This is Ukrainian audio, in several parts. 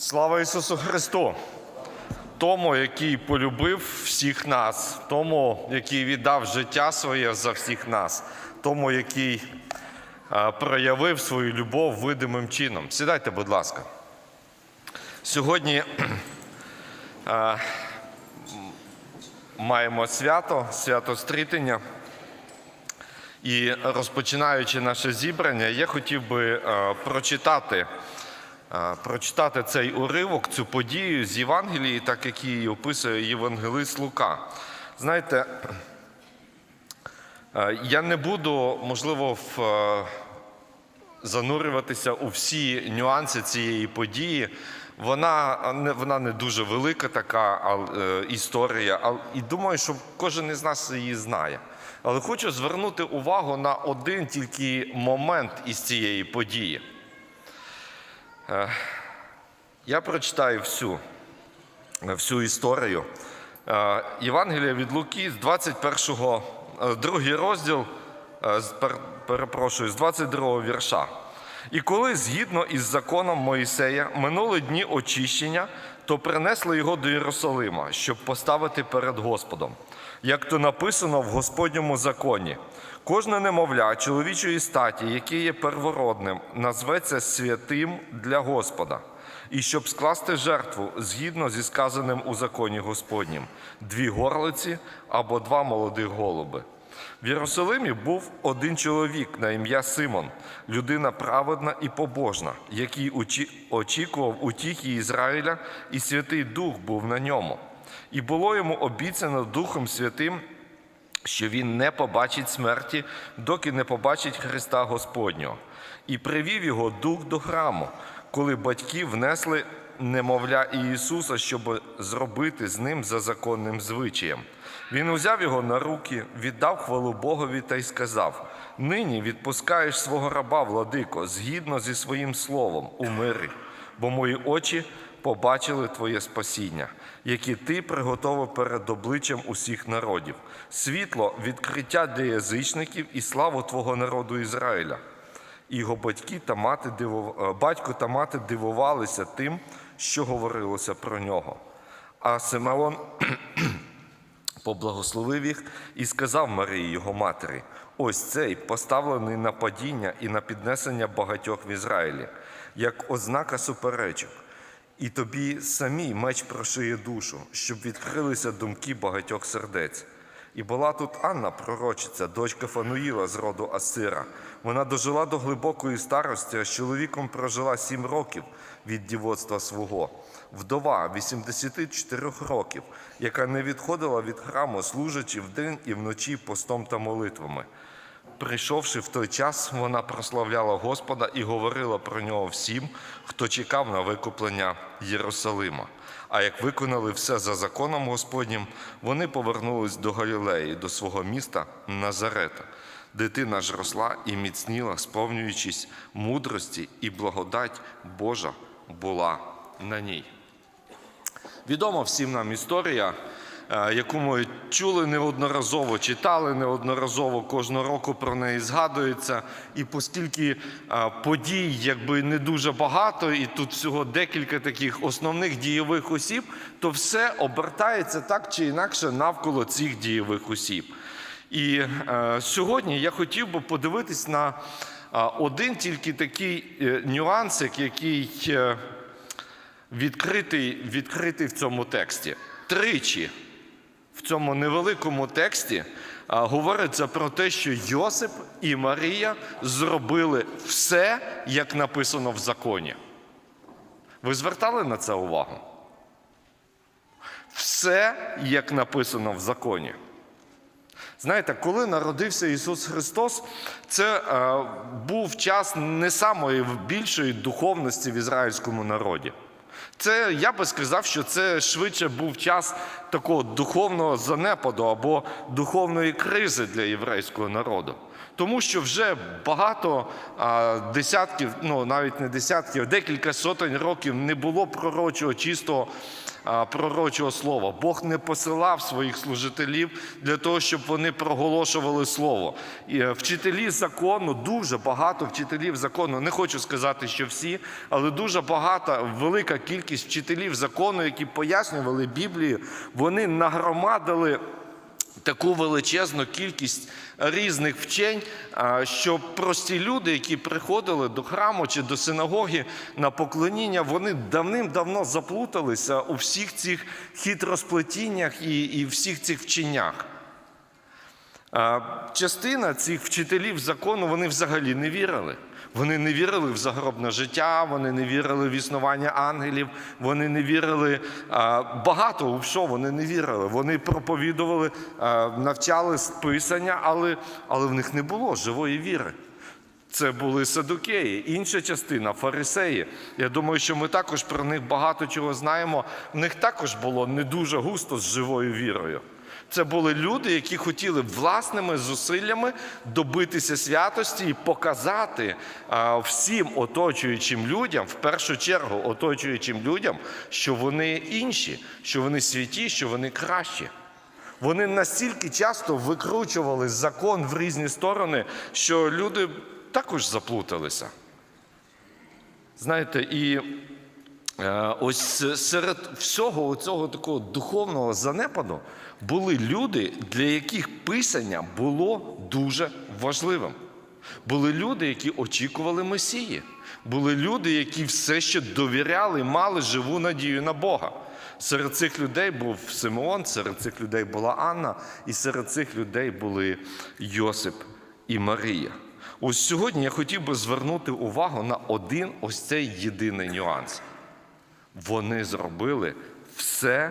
Слава Ісусу Христу! Тому, який полюбив всіх нас, тому, який віддав життя своє за всіх нас, тому, який е, проявив свою любов видимим чином. Сідайте, будь ласка. Сьогодні е, маємо свято, свято стрітення. І розпочинаючи наше зібрання, я хотів би е, прочитати, прочитати цей уривок, цю подію з Євангелії, так як її описує Євангелист Лука. Знаєте, я не буду, можливо, в, занурюватися у всі нюанси цієї події. Вона вона не дуже велика така е, історія, і думаю, що кожен із нас її знає. Але хочу звернути увагу на один тільки момент із цієї події. Е, Я прочитаю всю, всю історію. Е, Євангелія від Луки з 21, е, другий розділ, перепрошую, з 22 вірша. І коли згідно із законом Моїсея минули дні очищення, то принесли його до Єрусалима, щоб поставити перед Господом. Як то написано в Господньому законі, кожне немовля чоловічої статі, яке є первородним, назветься святим для Господа. І щоб скласти жертву згідно зі сказаним у законі Господнім, дві горлиці або два молодих голуби. В Єрусалимі був один чоловік на ім'я Симон, людина праведна і побожна, який очікував утіхи Ізраїля, і Святий Дух був на ньому. І було йому обіцяно Духом Святим, що він не побачить смерті, доки не побачить Христа Господнього. І привів його дух до храму, коли батьки внесли немовля Ісуса, щоб зробити з ним за законним звичаєм. Він узяв його на руки, віддав хвалу Богові та й сказав: Нині відпускаєш свого раба, владико, згідно зі своїм словом, у мирі, бо мої очі побачили Твоє спасіння, яке Ти приготовив перед обличчям усіх народів, світло відкриття для язичників і славу Твого народу Ізраїля. І його батьки та мати диву... е, батько та мати дивувалися тим, що говорилося про нього. А Симеон поблагословив їх і сказав Марії, його матері: ось цей поставлений на падіння і на піднесення багатьох в Ізраїлі, як ознака суперечок. І тобі самій меч прошиє душу, щоб відкрилися думки багатьох сердець. І була тут Анна, пророчиця, дочка Фануїла з роду Асира. Вона дожила до глибокої старості, а з чоловіком прожила сім років від дівоцтва свого. Вдова 84 років, яка не відходила від храму, служачи вдень і вночі постом та молитвами. Прийшовши в той час, вона прославляла Господа і говорила про нього всім, хто чекав на викуплення Єрусалима. А як виконали все за законом Господнім, вони повернулись до Галілеї, до свого міста Назарета. Дитина ж росла і міцніла, сповнюючись мудрості, і благодать Божа була на ній. Відома всім нам історія, яку ми чули неодноразово, читали неодноразово, кожного року про неї згадується. І оскільки е, подій якби не дуже багато, і тут всього декілька таких основних дієвих осіб, то все обертається так чи інакше навколо цих дієвих осіб. І е, сьогодні я хотів би подивитись на е, один тільки такий е, нюансик, який. е, відкритий, відкритий в цьому тексті. Тричі в цьому невеликому тексті говориться про те, що Йосип і Марія зробили все, як написано в законі. Ви звертали на це увагу? Все, як написано в законі. Знаєте, коли народився Ісус Христос, це е, був час не самої більшої духовності в ізраїльському народі. Це я би сказав, що це швидше був час такого духовного занепаду або духовної кризи для єврейського народу. Тому що вже багато десятків, ну навіть не десятків, декілька сотень років не було пророчого чистого пророчого слова. Бог не посилав своїх служителів для того, щоб вони проголошували слово. І е, вчителі закону, дуже багато вчителів закону, не хочу сказати, що всі, але дуже багата, велика кількість вчителів закону, які пояснювали Біблію, вони нагромадили таку величезну кількість різних вчень, що прості люди, які приходили до храму чи до синагоги на поклоніння, вони давним-давно заплуталися у всіх цих хитросплетіннях і, і всіх цих вченнях. Частина цих вчителів закону вони взагалі не вірили. Вони не вірили в загробне життя, вони не вірили в існування ангелів, вони не вірили багато у що вони не вірили. Вони проповідували, навчали писання, але, але в них не було живої віри. Це були садукеї, інша частина фарисеї. Я думаю, що ми також про них багато чого знаємо. В них також було не дуже густо з живою вірою. Це були люди, які хотіли власними зусиллями добитися святості і показати всім оточуючим людям, в першу чергу оточуючим людям, що вони інші, що вони святі, що вони кращі. Вони настільки часто викручували закон в різні сторони, що люди також заплуталися. Знаєте, і е, ось серед всього цього такого духовного занепаду були люди, для яких писання було дуже важливим. Були люди, які очікували Месії. Були люди, які все ще довіряли, мали живу надію на Бога. Серед цих людей був Симеон, серед цих людей була Анна, і серед цих людей були Йосип і Марія. Ось сьогодні я хотів би звернути увагу на один ось цей єдиний нюанс. Вони зробили все,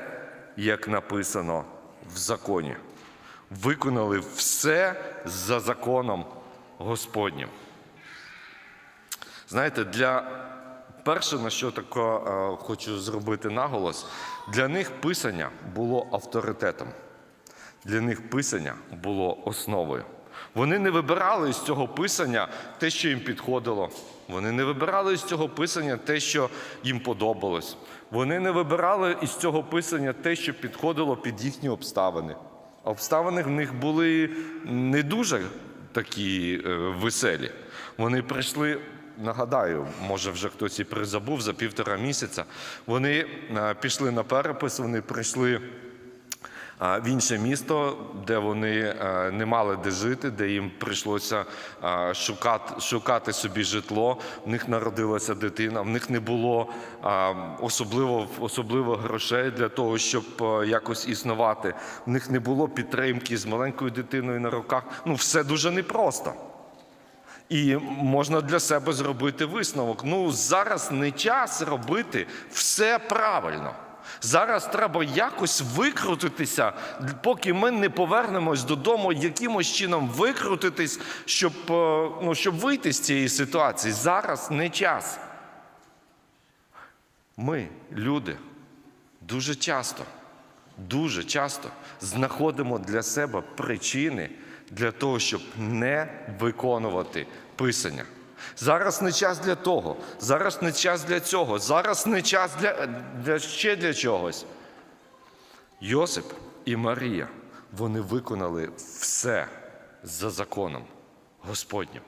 як написано в законі. Виконали все за законом Господнім. Знаєте, для перше, на що таке е, хочу зробити наголос, для них писання було авторитетом. Для них писання було основою. Вони не вибирали з цього писання те, що їм підходило. Вони не вибирали з цього писання те, що їм подобалось. Вони не вибирали із цього писання те, що підходило під їхні обставини. Обставини в них були не дуже такі е, веселі. Вони прийшли, нагадаю, може вже хтось і призабув за півтора місяця. Вони е, пішли на перепис, вони прийшли в інше місто, де вони е, не мали де жити, де їм прийшлося е, шукати, собі житло. В них народилася дитина, в них не було особливо, особливо грошей для того, щоб е, якось існувати. В них не було підтримки з маленькою дитиною на руках. Ну, все дуже непросто. І можна для себе зробити висновок. Ну, зараз не час робити все правильно. Зараз треба якось викрутитися, поки ми не повернемось додому, якимось чином викрутитись, щоб, е, ну, щоб вийти з цієї ситуації. Зараз не час. Ми, люди, дуже часто, дуже часто знаходимо для себе причини для того, щоб не виконувати писання. Зараз не час для того, зараз не час для цього, зараз не час для, для ще для чогось. Йосип і Марія, вони виконали все за законом Господнім.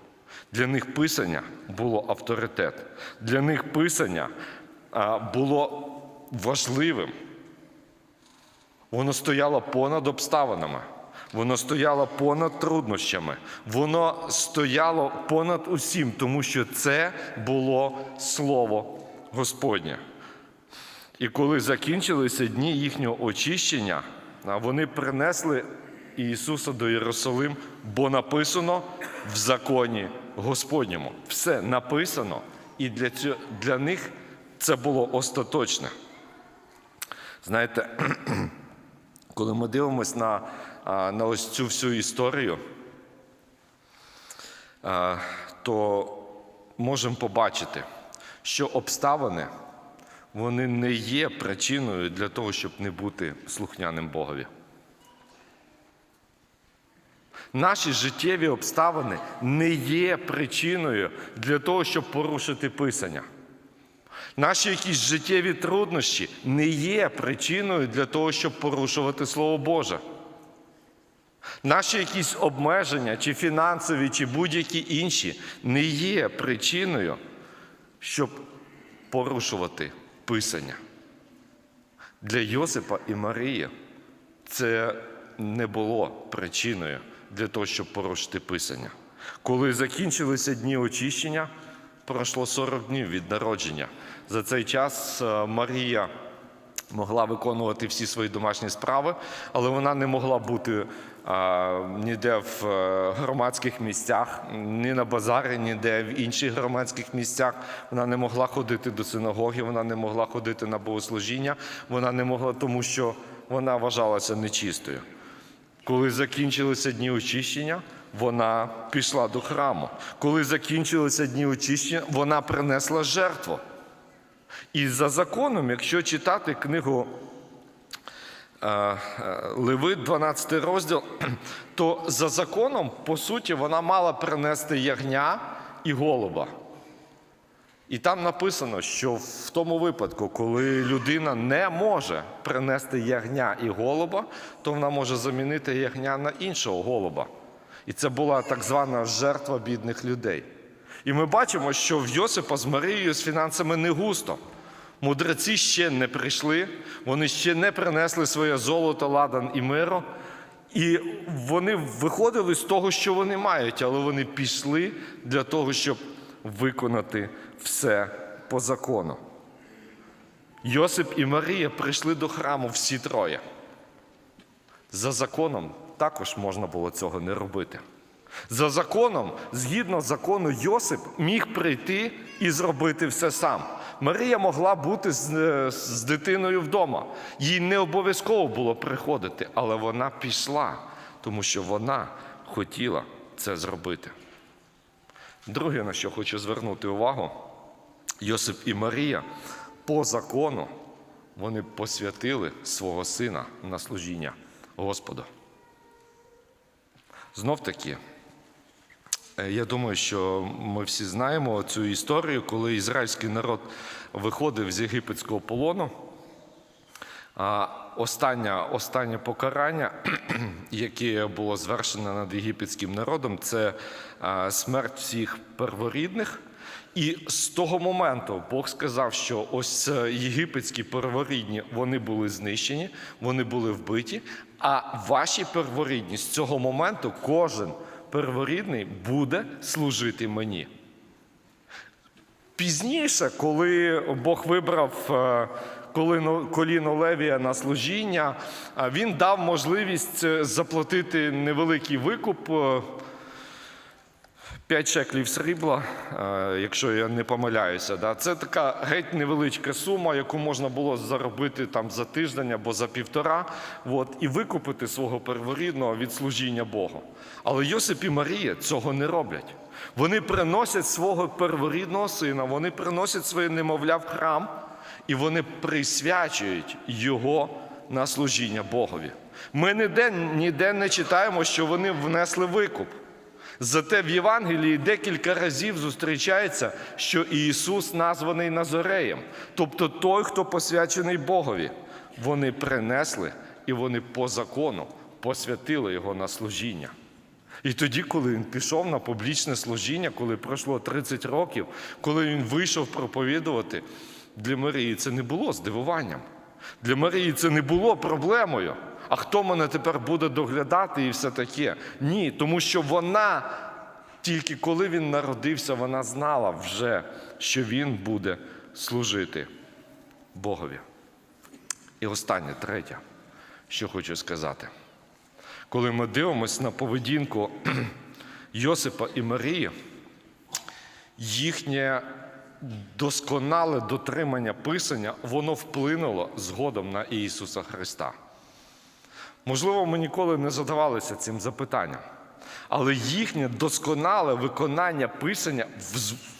Для них писання було авторитет. Для них писання було важливим. Воно стояло понад обставинами. Воно стояло понад труднощами, воно стояло понад усім, тому що це було Слово Господнє. І коли закінчилися дні їхнього очищення, вони принесли Ісуса до Єрусалим, бо написано в законі Господньому. Все написано, і для, цього, для них це було остаточне. Знаєте, коли ми дивимося на, на ось цю всю історію, то можемо побачити, що обставини вони не є причиною для того, щоб не бути слухняним Богові. Наші життєві обставини не є причиною для того, щоб порушити Писання. Наші якісь життєві труднощі не є причиною для того, щоб порушувати Слово Боже. Наші якісь обмеження, чи фінансові, чи будь-які інші, не є причиною, щоб порушувати Писання. Для Йосипа і Марії це не було причиною для того, щоб порушити Писання. Коли закінчилися дні очищення, пройшло 40 днів від народження. За цей час е, Марія могла виконувати всі свої домашні справи, але вона не могла бути ніде в е, громадських місцях, ні на базарі, ніде в інших громадських місцях. Вона не могла ходити до синагоги, вона не могла ходити на богослужіння, вона не могла, тому що вона вважалася нечистою. Коли закінчилися дні очищення, вона пішла до храму. Коли закінчилися дні очищення, вона принесла жертву. І за законом, якщо читати книгу Левит, 12 розділ, то за законом, по суті, вона мала принести ягня і голуба. І там написано, що в тому випадку, коли людина не може принести ягня і голуба, то вона може замінити ягня на іншого голуба. І це була так звана жертва бідних людей. І ми бачимо, що в Йосипа з Марією з фінансами не густо. Мудреці ще не прийшли, вони ще не принесли своє золото, ладан і миро. І вони виходили з того, що вони мають, але вони пішли для того, щоб виконати все по закону. Йосип і Марія прийшли до храму всі троє. За законом також можна було цього не робити. За законом, згідно закону, Йосип міг прийти і зробити все сам. Марія могла бути з, е, з дитиною вдома. Їй не обов'язково було приходити, але вона пішла, тому що вона хотіла це зробити. Друге, на що хочу звернути увагу, Йосип і Марія по закону вони посвятили свого сина на служіння Господу. Знов таки, я думаю, що ми всі знаємо цю історію, коли ізраїльський народ виходив з єгипетського полону. Останнє, останнє покарання, яке було звершено над єгипетським народом, це смерть всіх перворідних. І з того моменту Бог сказав, що ось е, єгипетські перворідні вони були знищені, вони були вбиті. А ваші перворідні з цього моменту кожен перворідний буде служити мені. Пізніше, коли Бог вибрав е, коліно- Левія на служіння, е, він дав можливість е, заплатити невеликий викуп. Е, 5 шеклів срібла, е, якщо я не помиляюся. Це така геть невеличка сума, яку можна було заробити там за тиждень або за півтора, от, і викупити свого перворідного від служіння Богу. Але Йосип і Марія цього не роблять. Вони приносять свого перворідного сина, вони приносять своє немовля в храм, і вони присвячують його на служіння Богові. Ми ніде, ніде не читаємо, що вони внесли викуп. Зате в Євангелії декілька разів зустрічається, що Ісус названий Назореєм, тобто той, хто посвячений Богові. Вони принесли і вони по закону посвятили його на служіння. І тоді, коли він пішов на публічне служіння, коли пройшло 30 років, коли він вийшов проповідувати, для Марії це не було здивуванням. Для Марії це не було проблемою. А хто мене тепер буде доглядати і все таке? Ні, тому що вона, тільки коли він народився, вона знала вже, що він буде служити Богові. І останнє, третє, що хочу сказати. Коли ми дивимося на поведінку Йосипа і Марії, їхнє досконале дотримання Писання, воно вплинуло згодом на Ісуса Христа. Можливо, ми ніколи не задавалися цим запитанням, але їхнє досконале виконання Писання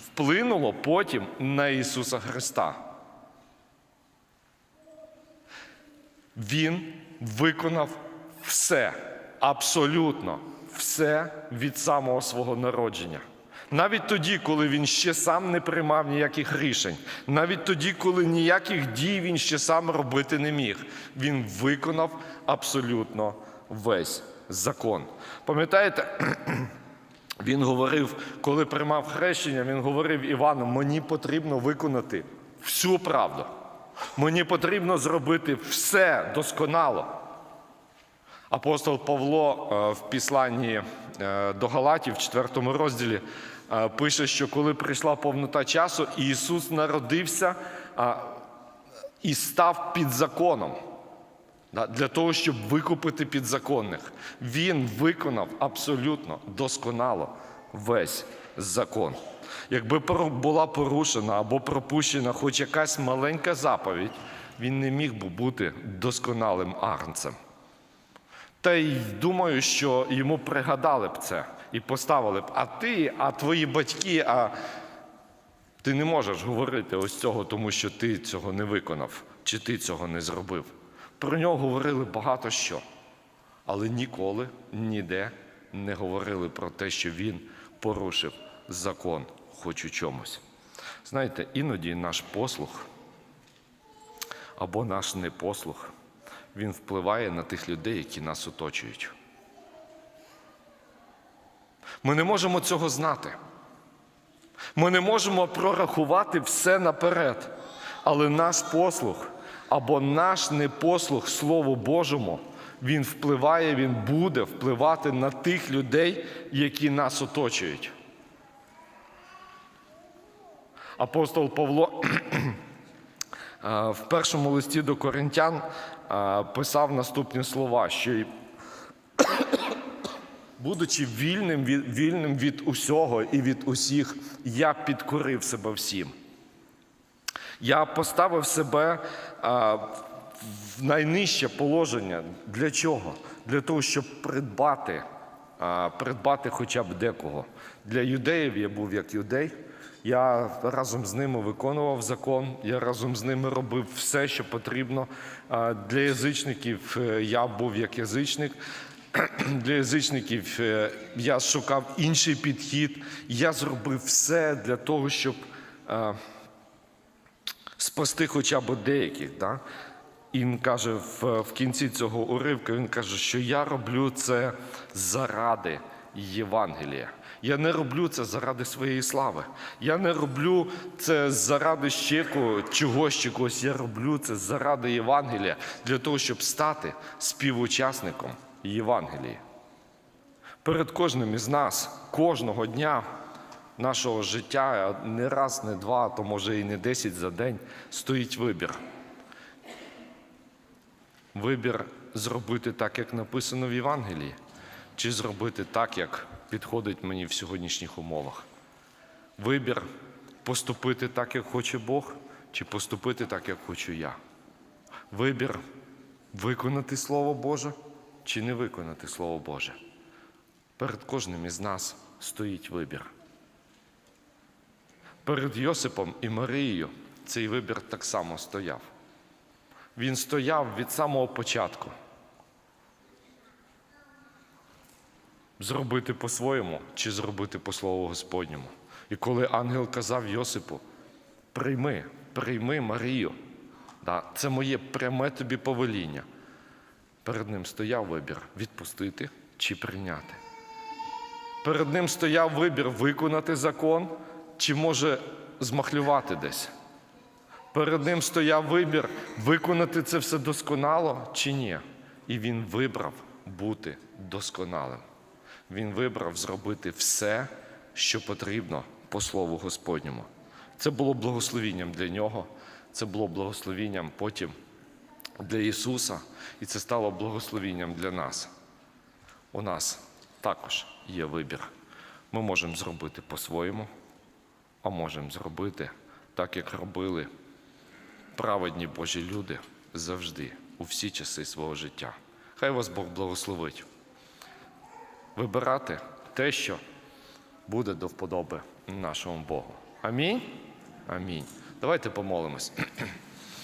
вплинуло потім на Ісуса Христа. Він виконав все, абсолютно все від самого свого народження. Навіть тоді, коли він ще сам не приймав ніяких рішень, навіть тоді, коли ніяких дій він ще сам робити не міг, він виконав абсолютно весь закон. Пам'ятаєте, він говорив, коли приймав хрещення, він говорив Івану, мені потрібно виконати всю правду. Мені потрібно зробити все досконало. Апостол Павло е, в післанні е, до Галатів, в 4 розділі, пише, що коли прийшла повнота часу, Ісус народився і став під законом. Для того, щоб викупити підзаконних. Він виконав абсолютно досконало весь закон. Якби була порушена або пропущена хоч якась маленька заповідь, він не міг би бути досконалим агнцем. Та й думаю, що йому пригадали б це і поставили б, а ти, а твої батьки, а ти не можеш говорити ось цього, тому що ти цього не виконав, чи ти цього не зробив. Про нього говорили багато що, але ніколи ніде не говорили про те, що він порушив закон хоч у чомусь. Знаєте, іноді наш послух або наш непослух, він впливає на тих людей, які нас оточують. Ми не можемо цього знати. Ми не можемо прорахувати все наперед, але наш послух або наш непослух Слову Божому, він впливає, він буде впливати на тих людей, які нас оточують. Апостол Павло е, в першому листі до коринтян е, писав наступні слова, що будучи вільним від, вільним від усього і від усіх, я підкорив себе всім. Я поставив себе а, в найнижче положення. Для чого? Для того, щоб придбати, а, придбати хоча б декого. Для юдеїв я був як юдей. Я разом з ними виконував закон, я разом з ними робив все, що потрібно. Для язичників е, я був як язичник. Для язичників е, я шукав інший підхід. Я зробив все для того, щоб е, спасти хоча б деяких. Да? І він каже в, в кінці цього уривка, він каже, що я роблю це заради Євангелія. Я не роблю це заради своєї слави. Я не роблю це заради ще чогось чогось. Я роблю це заради Євангелія, для того, щоб стати співучасником Євангелії. Перед кожним із нас, кожного дня нашого життя, не раз, не два, то може і не десять за день, стоїть вибір. Вибір зробити так, як написано в Євангелії, чи зробити так, як підходить мені в сьогоднішніх умовах. Вибір поступити так, як хоче Бог, чи поступити так, як хочу я. Вибір виконати Слово Боже чи не виконати Слово Боже. Перед кожним із нас стоїть вибір. Перед Йосипом і Марією цей вибір так само стояв. Він стояв від самого початку. Зробити по-своєму чи зробити по слову Господньому. І коли ангел казав Йосипу, прийми, прийми Марію, це моє пряме тобі повеління. Перед ним стояв вибір відпустити чи прийняти. Перед ним стояв вибір виконати закон, чи може змахлювати десь. Перед ним стояв вибір виконати це все досконало чи ні. І він вибрав бути досконалим. Він вибрав зробити все, що потрібно по Слову Господньому. Це було благословінням для нього, це було благословінням потім для Ісуса, і це стало благословінням для нас. У нас також є вибір. Ми можемо зробити по-своєму, а можемо зробити так, як робили праведні Божі люди завжди, у всі часи свого життя. Хай вас Бог благословить. Вибирати те, що буде до вподоби нашому Богу. Амінь. Амінь. Давайте помолимось.